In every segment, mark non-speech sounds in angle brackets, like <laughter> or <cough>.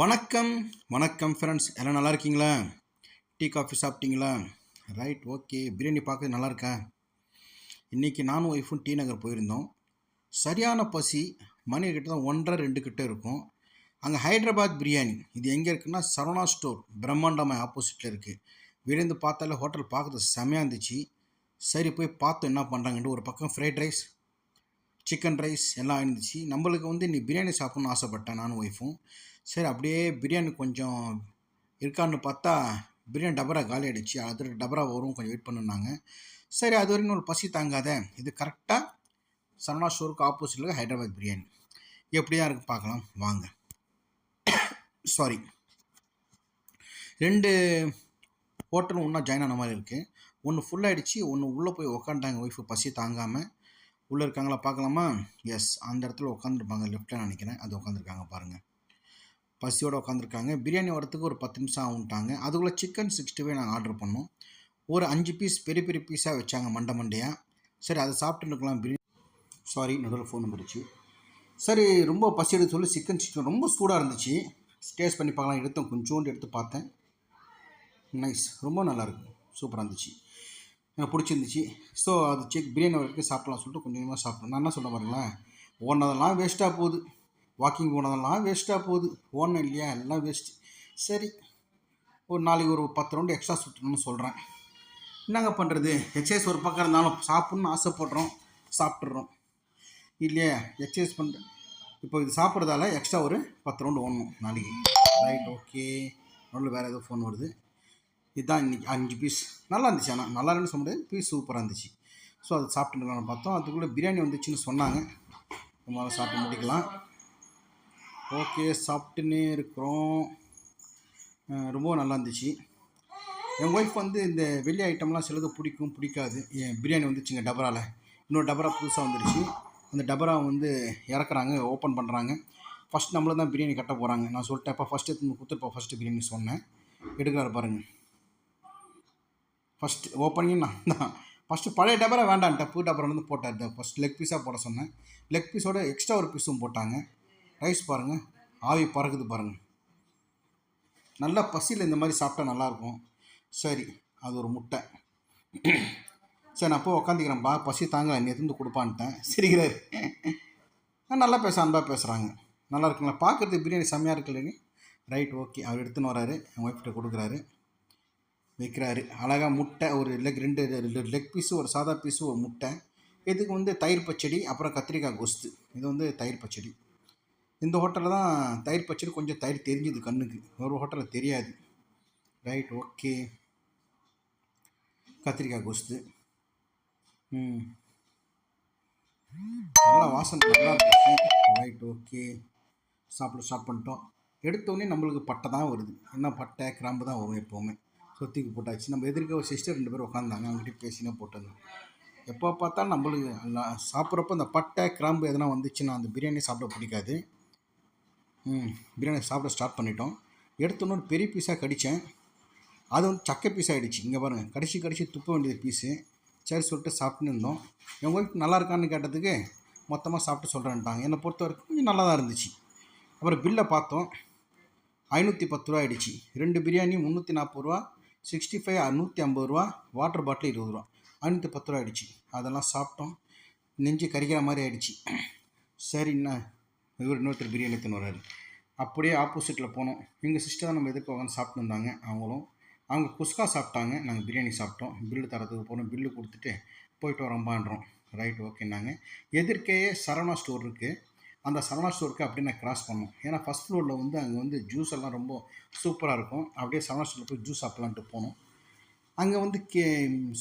வணக்கம் வணக்கம் ஃப்ரெண்ட்ஸ் எல்லாம் நல்லா இருக்கீங்களா? டீ காஃபி சாப்பிட்டீங்களா? ரைட் ஓகே பிரியாணி பார்க்க நல்லா இருக்கா? இன்றைக்கி நானும் ஒய்ஃபும் டி நகர் போயிருந்தோம். சரியான பசி மணி கிட்ட தான் ஒன்றரை ரெண்டு கிட்டே இருக்கும். அங்கே ஹைதராபாத் பிரியாணி. இது எங்கே இருக்குன்னா சரவணா ஸ்டோர் பிரம்மாண்டமாக ஆப்போசிட்டில் இருக்குது விரைந்து பார்த்தாலே ஹோட்டல் பார்க்குறது செமையாக இருந்துச்சு. சரி போய் பார்த்தோம் என்ன பண்ணுறாங்கன்ட்டு ஒரு பக்கம் ஃப்ரைட் ரைஸ் சிக்கன் ரைஸ் எல்லாம் இருந்துச்சு. நம்மளுக்கு வந்து நீ பிரியாணி சாப்பிட்ணுன்னு ஆசைப்பட்டேன் நானும் ஒய்ஃபும். சரி அப்படியே பிரியாணி கொஞ்சம் இருக்கான்னு பார்த்தா பிரியாணி டபரா காலி ஆகிடுச்சு அது டபரா வரும் கொஞ்சம் வெயிட் பண்ணுனாங்க சரி அது வரைக்கும் ஒரு பசி தாங்காத. இது கரெக்டாக சரணா ஸ்டோருக்கு ஆப்போசிட்டில் ஹைதராபாத் பிரியாணி. எப்படியா இருக்குது பார்க்கலாம். வாங்க. சாரி ரெண்டு ஹோட்டலும் ஒன்றா ஜாயின் ஆன மாதிரி இருக்குது ஒன்று ஃபுல்லாகிடுச்சு ஒன்று உள்ளே போய் உக்காண்டாங்க ஒய்ஃபு பசி தாங்காமல் உள்ளே இருக்காங்களா பார்க்கலாமா? எஸ் அந்த இடத்துல உட்காந்துருப்பாங்க லெஃப்ட்டில் நினைக்கிறேன். அது உட்காந்துருக்காங்க பாருங்கள் பசியோடு உட்காந்துருக்காங்க பிரியாணி வரத்துக்கு ஒரு பத்து நிமிஷம் ஆகுன்ட்டாங்க அதுக்குள்ளே சிக்கன் சிக்ஸ்டி ஃபைவ் நாங்கள் ஆர்டர் பண்ணோம். ஒரு அஞ்சு பீஸ் பெரிய பெரிய பீஸாக வச்சாங்க மண்டை மண்டையாக சரி அதை சாப்பிட்டு இருக்கலாம். பிரியாணி சாரி நடுவில் ஃபோன் வந்துருச்சு சரி ரொம்ப பசி எடுத்து சொல்லி சிக்கன் சிக்கன் ரொம்ப சூடாக இருந்துச்சு. டேஸ்ட் பண்ணி பார்க்கலாம். எடுத்தோம். கொஞ்சோண்டு எடுத்து பார்த்தேன். நைஸ் ரொம்ப நல்லாயிருக்கும் சூப்பராக இருந்துச்சு. பிடிச்சிருந்துச்சு. ஸோ அது செக் பிரியாணி வரைக்கும் சாப்பிடலாம் சொல்லிட்டு கொஞ்சம் கொஞ்சமாக சாப்பிட்றேன் நான் என்ன சொல்ல பாருங்களேன். ஓனதெல்லாம் வேஸ்ட்டாக போகுது. வாக்கிங் போனதெல்லாம் வேஸ்ட்டாக போகுது. ஓடணும் இல்லையா? எல்லாம் வேஸ்ட்டு சரி. ஒரு நாளைக்கு ஒரு பத்து ரவுண்டு எக்ஸ்ட்ரா சுற்றணும்னு சொல்கிறேன் என்னங்க பண்ணுறது எக்ஸசைஸ் ஒரு பக்கம் இருந்தாலும் சாப்பிட்ணுன்னு ஆசைப்படுறோம். சாப்பிட்றோம் இல்லையா? எக்ஸசைஸ் பண்ணுற இப்போ இது சாப்பிட்றதால எக்ஸ்ட்ரா ஒரு பத்து ரவுண்டு ஓடணும் நாளைக்கு. ரைட் ஓகே நடுவில் வேறு ஏதோ ஃபோன் வருது. இதுதான் இன்றைக்கி அஞ்சு பீஸ் நல்லா இருந்துச்சு. ஆனால் நல்லா இல்லைன்னு சொல்ல முடியாது. பீஸ் சூப்பராக இருந்துச்சு. ஸோ அது சாப்பிட்டுக்கலாம் பார்த்தோம். அதுக்குள்ளே பிரியாணி வந்துச்சுன்னு சொன்னாங்க. நம்மளால் சாப்பிட்டு முடிக்கலாம். ஓகே சாப்பிட்டுன்னே இருக்கிறோம். ரொம்ப நல்லா இருந்துச்சு. என் ஒய்ஃப் வந்து இந்த வெள்ளி ஐட்டம்லாம் சிலது பிடிக்கும் பிடிக்காது. என் பிரியாணி வந்துச்சுங்க டபராவில் இன்னொரு டபரா புதுசாக வந்துடுச்சு அந்த டபரா வந்து இறக்குறாங்க ஓப்பன் பண்ணுறாங்க ஃபஸ்ட் நம்மள தான் பிரியாணி கட்ட போகிறாங்க நான் சொல்லிட்டேன் இப்போ ஃபஸ்ட்டு எடுத்து கொடுத்துருப்பா ஃபஸ்ட்டு பிரியாணி சொன்னேன். எடுக்கிறாரு பாருங்கள் ஃபஸ்ட்டு ஓப்பனிங் நான் தான் ஃபஸ்ட்டு பழைய டபரா வேண்டான்ட்டேன் புது டபரா வந்து போட்டார். ஃபஸ்ட் லெக் பீஸாக போட சொன்னேன். லெக் பீஸோட எக்ஸ்ட்ரா ஒரு பீஸும் போட்டாங்க. ரைஸ் பாருங்கள் ஆவி பறக்குது பாருங்கள் நல்லா பசியில் இந்த மாதிரி சாப்பிட்டா நல்லாயிருக்கும். சரி அது ஒரு முட்டை. சரி நான் போய் உக்காந்துக்கிறேன்ப்பா பசி தாங்க நேற்று கொடுப்பான்ட்டேன். சிரிக்கிறாரு. நல்லா பேச அன்பாக பேசுகிறாங்க நல்லா இருக்குங்களா? பார்க்குறதுக்கு பிரியாணி செம்மையாக இருக்கு இல்லைங்க ரைட் ஓகே அவர் எடுத்துன்னு வராரு. என் ஒய்ஃப்கிட்ட கொடுக்குறாரு. வைக்கிறாரு. அழகாக முட்டை ஒரு லெக் ரெண்டு லெக் பீஸு ஒரு சாதா பீஸு ஒரு முட்டை. இதுக்கு வந்து தயிர் பச்சடி அப்புறம் கத்திரிக்காய் கொஸ்து. இது வந்து தயிர் பச்சடி. இந்த ஹோட்டலில் தான் தயிர் பச்சடி கொஞ்சம் தயிர் தெரிஞ்சுது கண்ணுக்கு. ஒரு ஹோட்டலில் தெரியாது. ரைட் ஓகே கத்திரிக்காய் கொஸ்து. ம். நல்லா வாசனை நல்லா இருந்துச்சு. ரைட் ஓகே சாப்பிட ஸ்டார்ட் பண்ணிட்டோம். எடுத்தோடனே நம்மளுக்கு பட்டை தான் வருது. என்ன பட்டை கிராம்பு தான் வரும் எப்போவுமே. தூக்கி போட்டாச்சு. நம்ம எதிர்க்க ஒரு சிஸ்டர் ரெண்டு பேர் உட்காந்தாங்க அவங்ககிட்ட பேசினே போட்டிருந்தோம் எப்போ பார்த்தாலும் நம்மளுக்கு எல்லாம் சாப்பிட்றப்ப அந்த பட்டை கிராம்பு எதனா வந்துச்சுன்னா அந்த பிரியாணி சாப்பிட பிடிக்காது. ம் பிரியாணி சாப்பிட ஸ்டார்ட் பண்ணிட்டோம். எடுத்தோன்னு ஒரு பெரிய பீஸாக கடித்தேன் அது வந்து சக்கை பீஸ் ஆகிடுச்சு இங்கே பாருங்கள் கடிச்சு கடிச்சு துப்ப வேண்டியது பீஸு சரி சொல்லிட்டு சாப்பிட்டுன்னு இருந்தோம். என் ஒய்ஃப் நல்லா இருக்கான்னு கேட்டதுக்கு மொத்தமாக சாப்பிட்டு சொல்கிறேன்ட்டாங்க என்னை பொறுத்த வரைக்கும் கொஞ்சம் நல்லா தான் இருந்துச்சு. அப்புறம் பில்லை பார்த்தோம். ஐநூற்றி பத்து ரூபா ஆகிடுச்சு ரெண்டு பிரியாணி முந்நூற்றி நாற்பது ரூபா சிக்ஸ்டி ஃபைவ் அறுநூற்றி ஐம்பது ரூபா வாட்டர் பாட்டில் இருபது ரூபா. ஐநூற்றி பத்து ரூபா ஆகிடுச்சு அதெல்லாம் சாப்பிட்டோம். நெஞ்சு கறிக்கிற மாதிரி ஆயிடுச்சு. சரிண்ணா இவர் இன்னொருத்தர் பிரியாணி எடுத்துன்னு வர்றாரு. அப்படியே ஆப்போசிட்டில் போனோம். எங்கள் சிஸ்டர் தான் நம்ம எதிர்க்க உட்காந்து சாப்பிட்டு இருந்தாங்க அவங்களும் அவங்க குஸ்கா சாப்பிட்டாங்க. நாங்கள் பிரியாணி சாப்பிட்டோம். பில்லு தரத்துக்கு போனோம். பில்லு கொடுத்துட்டு போயிட்டு வரோம்பான்றோம். ரைட் ஓகேனாங்க எதிர்க்கையே சரவணா ஸ்டோர் இருக்குது அந்த சரவணா ஸ்டோருக்கு அப்படியே நான் கிராஸ் பண்ணோம் ஏன்னா ஃபஸ்ட் ஃப்ளோரில் வந்து அங்கே வந்து ஜூஸ் எல்லாம் ரொம்ப சூப்பராக இருக்கும். அப்படியே சரவணா ஸ்டோரில் போய் ஜூஸ் சாப்பிட்லான்ட்டு போனோம். அங்கே வந்து கே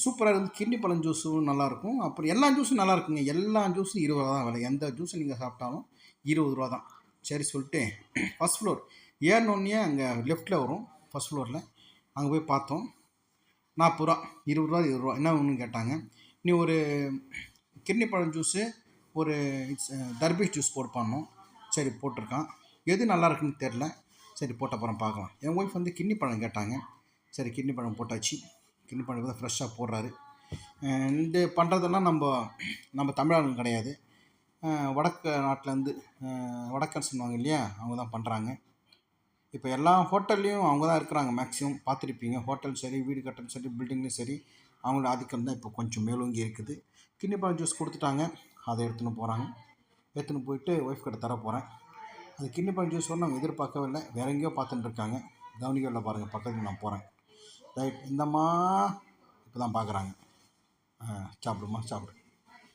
சூப்பராக இருந்து கிண்ணி பழம் ஜூஸும் நல்லாயிருக்கும் அப்புறம் எல்லா ஜூஸும் நல்லா இருக்குங்க. எல்லா ஜூஸும் இருபது ரூபா தான் விலை. எந்த ஜூஸை நீங்கள் சாப்பிட்டாலும் இருபது ரூபா தான். சரி சொல்லிட்டு ஃபஸ்ட் ஃப்ளோர் ஏறினோடனே அங்கே லெஃப்ட்டில் வரும். ஃபஸ்ட் ஃப்ளோரில் அங்கே போய் பார்த்தோம். நாற்பது ரூபா இருபது ரூபா இருபது ரூபா. என்ன ஒன்று கேட்டாங்க. நீ ஒரு கிண்ணி பழம் ஜூஸு ஒரு uh, தர்பீஸ் ஜூஸ் போட்டு பண்ணோம் சரி போட்டிருக்கான். எது நல்லா இருக்குன்னு தெரில. சரி போட்ட அப்புறம் பார்க்கலாம். என் ஒய்ஃப் வந்து கிட்னி பழம் கேட்டாங்க. சரி கிட்னி பழம் போட்டாச்சு. கிட்னி பழம் தான் ஃப்ரெஷ்ஷாக போடுறாரு. இந்த பண்ணுறதெல்லாம் நம்ம நம்ம தமிழர்கள் கிடையாது. வடக்கு நாட்டிலேருந்து வடக்கன் சொல்லுவாங்க இல்லையா? அவங்க தான் பண்ணுறாங்க இப்போ எல்லா ஹோட்டல்லையும் அவங்க தான் இருக்கிறாங்க மேக்ஸிமம் பார்த்துருப்பீங்க. ஹோட்டல் சரி வீடு கட்டணும் சரி பில்டிங்லையும் சரி. அவங்களோட ஆதிக்கம் தான் இப்போ கொஞ்சம் மேலோங்கி இருக்குது. கிட்னி பால் ஜூஸ் கொடுத்துட்டாங்க. அதை எடுத்துன்னு போகிறாங்க எடுத்துன்னு போயிட்டு ஒய்ஃப் கிட்ட தர போகிறேன் அது கிட்னி பால் ஜூஸ் ஒன்றும் நாங்கள் எதிர்பார்க்கவே இல்லை. வேற எங்கேயோ பார்த்துட்டு இருக்காங்க. கவனிக்கவே இல்லை பாருங்கள் பக்கத்துக்கு நான் போகிறேன் ரைட். இந்தம்மா இப்போ தான் பார்க்குறாங்க சாப்பிடுமா? சாப்பிடு.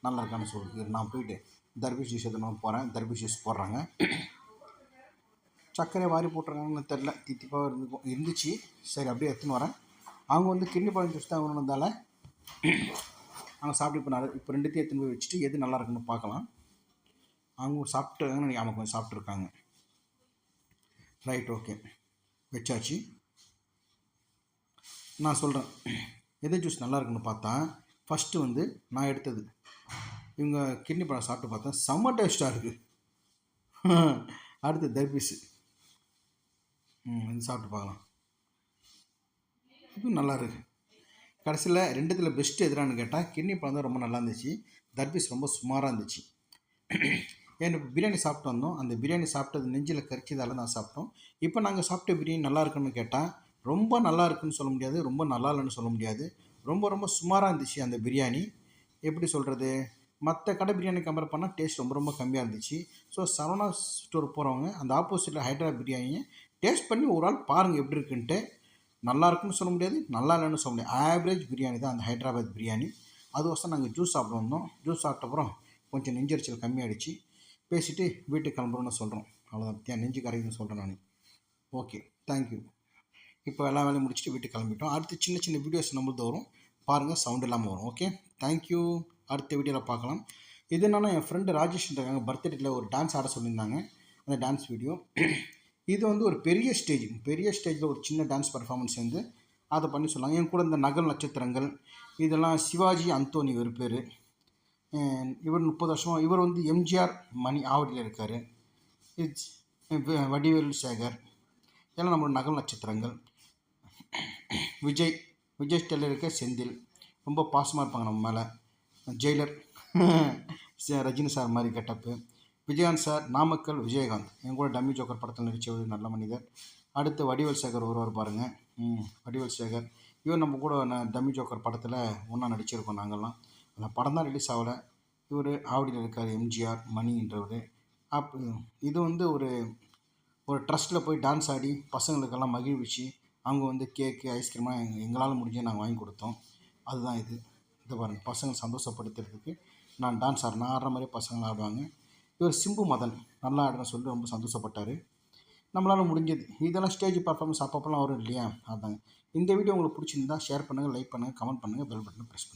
நல்லா இருக்கான்னு சொல்லு. நான் போயிட்டு தர்பிஷ் ஜூஸ் எதுனா போகிறேன் தர்பிஷ் ஜூஸ் போடுறாங்க. சர்க்கரை வாரி போட்டுருக்காங்கன்னு தெரில தித்திப்பாக இருந்து இருந்துச்சு. சரி அப்படியே எடுத்துன்னு வரேன். அவங்க வந்து கிட்னி பழம் ஜூஸ் தான் வேணும்னால அவங்க சாப்பிட்டு இப்போ நல்லா இப்போ ரெண்டுத்தையும் எடுத்துன்னு போய் வச்சுட்டு எது நல்லா இருக்குன்னு பார்க்கலாம். அவங்க சாப்பிட்டு அவங்க கொஞ்சம் சாப்பிட்ருக்காங்க ரைட் ஓகே. வச்சாச்சு. நான் சொல்கிறேன் எது ஜூஸ் நல்லா இருக்குன்னு பார்த்தா ஃபஸ்ட்டு வந்து நான் எடுத்தது. இவங்க கிட்னி பழம் சாப்பிட்டு பார்த்தா செம்ம டேஸ்ட்டாக இருக்குது அடுத்து தர்பீஸு ம் வந்து சாப்பிட்டு பார்க்கலாம். இதுவும் நல்லா இருக்குது கடைசியில் ரெண்டுத்தில் பெஸ்ட்டு எதுனான்னு கேட்டால் கிட்னி பழம் தான் ரொம்ப நல்லா இருந்துச்சு. தர்பீஸ் ரொம்ப சுமாராக இருந்துச்சு. ஏன்னா பிரியாணி சாப்பிட்டு வந்தோம். அந்த பிரியாணி சாப்பிட்டது நெஞ்சில் கரிச்சதால நான் சாப்பிட்டோம். இப்போ நாங்கள் சாப்பிட்ட பிரியாணி நல்லா இருக்குன்னு கேட்டால் ரொம்ப நல்லா இருக்குன்னு சொல்ல முடியாது ரொம்ப நல்லா இல்லைன்னு சொல்ல முடியாது. ரொம்ப ரொம்ப சுமாராக இருந்துச்சு அந்த பிரியாணி. எப்படி சொல்கிறது மற்ற கடை பிரியாணி கம்பேர் பண்ணால் டேஸ்ட் ரொம்ப ரொம்ப கம்மியாக இருந்துச்சு. ஸோ சரவணா ஸ்டோர் போகிறவங்க அந்த ஆப்போசிட்டில் ஹைட்ரா பிரியாணியை டேஸ்ட் பண்ணி ஒரு ஆள் பாருங்கள் எப்படி இருக்குன்ட்டு நல்லா இருக்குன்னு சொல்ல முடியாது நல்லா இல்லைன்னு சொல்ல முடியாது. ஆவரேஜ் பிரியாணி தான் அந்த ஹைதராபாத் பிரியாணி. அதுவசம் நாங்கள் ஜூஸ் சாப்பிட வந்தோம். ஜூஸ் சாப்பிட்ட அப்புறம் கொஞ்சம் நெஞ்சரிச்சல் கம்மியாகிடுச்சு பேசிவிட்டு வீட்டுக்கு கிளம்புறோன்னு சொல்கிறோம் அவ்வளோதான் தேன் நெஞ்சு கரைக்குன்னு சொல்கிறேன் நான் ஓகே தேங்க்யூ இப்போ எல்லா வேலையும் முடிச்சுட்டு வீட்டுக்கு கிளம்பிட்டோம். அடுத்து சின்ன சின்ன வீடியோஸ் நம்மளது வரும் பாருங்கள் சவுண்ட் இல்லாமல் வரும் ஓகே தேங்க்யூ அடுத்த வீடியோவில் பார்க்கலாம். இது என்னன்னா என் ஃப்ரெண்டு ராஜேஷ் இருக்காங்க பர்த்டேட்டில் ஒரு டான்ஸ் ஆட சொல்லியிருந்தாங்க. அந்த டான்ஸ் வீடியோ இது வந்து ஒரு பெரிய ஸ்டேஜ் பெரிய ஸ்டேஜில் ஒரு சின்ன டான்ஸ் பர்ஃபார்மன்ஸ் வந்து அதை பண்ணி சொல்லுவாங்க என் கூட இந்த நகல் நட்சத்திரங்கள் இதெல்லாம் சிவாஜி அந்தோனி ஒரு பேர். இவர் முப்பது வருஷமாக இவர் வந்து எம்ஜிஆர் மணி ஆவடியில் இருக்கார். இட்ஸ் வடிவேலு சேகர். எல்லாம் நம்மளோட நகல் நட்சத்திரங்கள். விஜய் விஜய் ஸ்டைலில் இருக்க செந்தில். ரொம்ப பாசமாக இருப்பாங்க நம்ம மேலே. ஜெயிலர். <laughs> ரஜினி சார் மாதிரி கெட்டப்பு. விஜயகாந்த் சார் நாமக்கல் விஜயகாந்த். என் கூட டம்மி ஜோக்கர் படத்தில் நடித்த ஒரு நல்ல மனிதர். அடுத்து வடிவல் சேகர் ஒருவர் பாருங்கள் ம் சேகர். இவர் நம்ம கூட டம்மி ஜோக்கர் படத்தில் ஒன்றா நடிச்சிருக்கோம் நாங்கள்லாம் அந்த படம் தான் ரிலீஸ் ஆகலை. இவர் ஆவடியில் இருக்கார் எம்ஜிஆர் மணின்றவர் அப் இது வந்து ஒரு ஒரு ட்ரஸ்ட்டில் போய் டான்ஸ் ஆடி பசங்களுக்கெல்லாம் மகிழ்விச்சு அவங்க வந்து கேக்கு ஐஸ்கிரீம்லாம் எங் எங்களால் முடிஞ்ச நாங்கள் வாங்கி கொடுத்தோம். அதுதான் இது. இது பாருங்கள் பசங்களை சந்தோஷப்படுத்துறதுக்கு நான் டான்ஸ் ஆடுறேன். நான் ஆடுற மாதிரி பசங்களை ஆடுவாங்க. இவர் சிம்பு மதன். நல்லா ஆடுறேன்னு சொல்லி ரொம்ப சந்தோஷப்பட்டார். நம்மளால் முடிஞ்சது. இதெல்லாம் ஸ்டேஜ் பர்ஃபார்மன்ஸ் அப்பப்போலாம் வரும் இல்லையா? அதாங்க இந்த வீடியோ உங்களுக்கு பிடிச்சிருந்தா ஷேர் பண்ணுங்கள் லைக் பண்ணுங்கள் கமெண்ட் பண்ணுங்கள் பெல் பட்டனை ப்ரெஸ் பண்ணுங்கள்